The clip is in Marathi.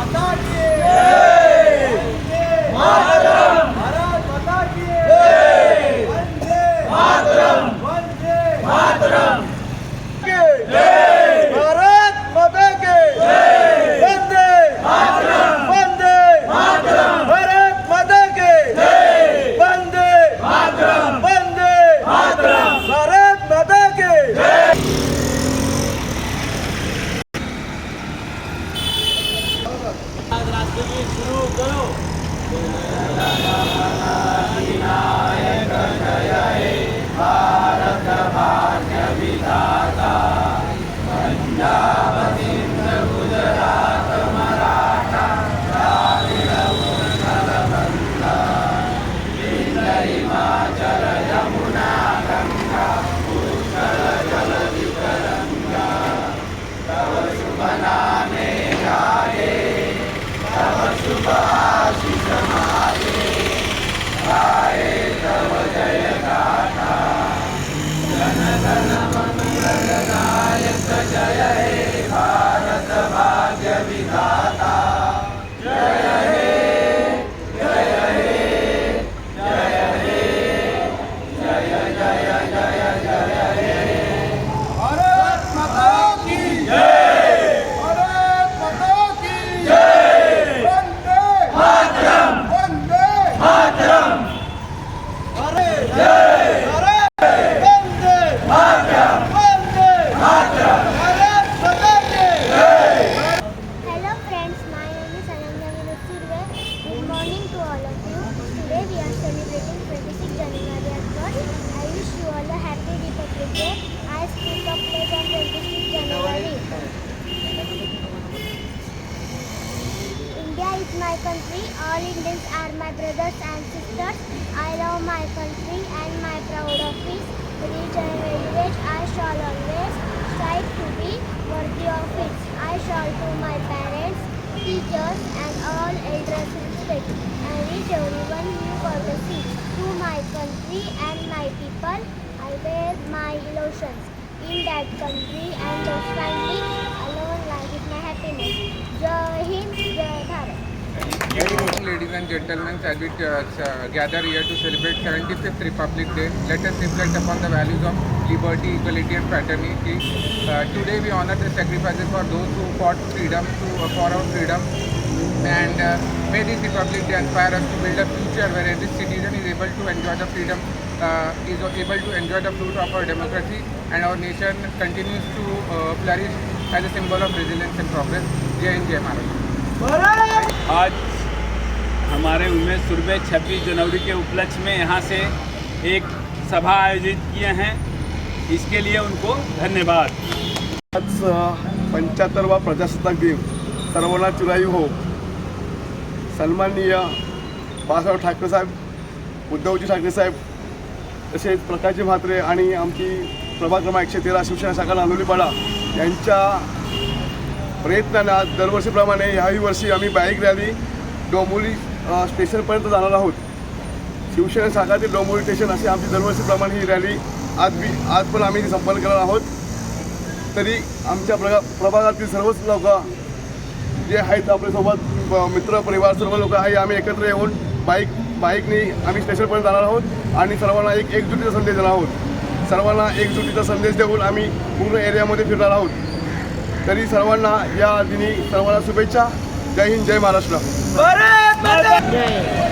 Atari! love my country. All Indians are my brothers and sisters. I love my country and my proud of it. Rich and rich, I shall always strive to be worthy of it. I shall to my parents, teachers, and all elders respect, and reach everyone new courtesy. To my country and my people, I bear my illusions. In that country and those ladies and gentlemen. As we uh, gather here to celebrate 75th Republic Day, let us reflect upon the values of liberty, equality, and fraternity. Uh, today, we honor the sacrifices for those who fought freedom to, uh, for our freedom, and uh, may this Republic Day inspire us to build a future where every citizen is able to enjoy the freedom, uh, is able to enjoy the fruit of our democracy, and our nation continues to uh, flourish as a symbol of resilience and progress. Jai Hind, Jai Maharashtra. आज हमारे उमेश सुरबे 26 जनवरी के उपलक्ष्य में यहाँ से एक सभा आयोजित किए हैं इसके लिए उनको धन्यवाद आज पंच्याहत्तरवा प्रजासत्ताक दिन सर्वनाथ चुराई हो सन्माननीय बाळासाहेब ठाकरे साहेब उद्धवजी ठाकरे साहेब तसेच प्रकाशजी म्हात्रे आणि आमची प्रभाग क्रमांक एकशे तेरा शिवसेना शाखा पाडा यांच्या प्रयत्नानं आज दरवर्षीप्रमाणे याही वर्षी आम्ही बाईक रॅली डोंबोली स्टेशनपर्यंत जाणार आहोत शिवसेना सागातील डोंबोरी स्टेशन अशी आमची दरवर्षीप्रमाणे ही रॅली आज बी आज पण आम्ही संपन्न करणार आहोत तरी आमच्या प्रगा प्रभागातील सर्वच लोक जे आहेत आपल्यासोबत मित्र परिवार सर्व लोक आहे आम्ही एकत्र येऊन बाईक बाईकने आम्ही स्टेशनपर्यंत जाणार आहोत आणि सर्वांना एक एकजुटीचा संदेश देणार आहोत सर्वांना एकजुटीचा संदेश देऊन आम्ही पूर्ण एरियामध्ये फिरणार आहोत तरी सर्वांना या दिनी सर्वांना शुभेच्छा जय हिंद जय महाराष्ट्र 耶。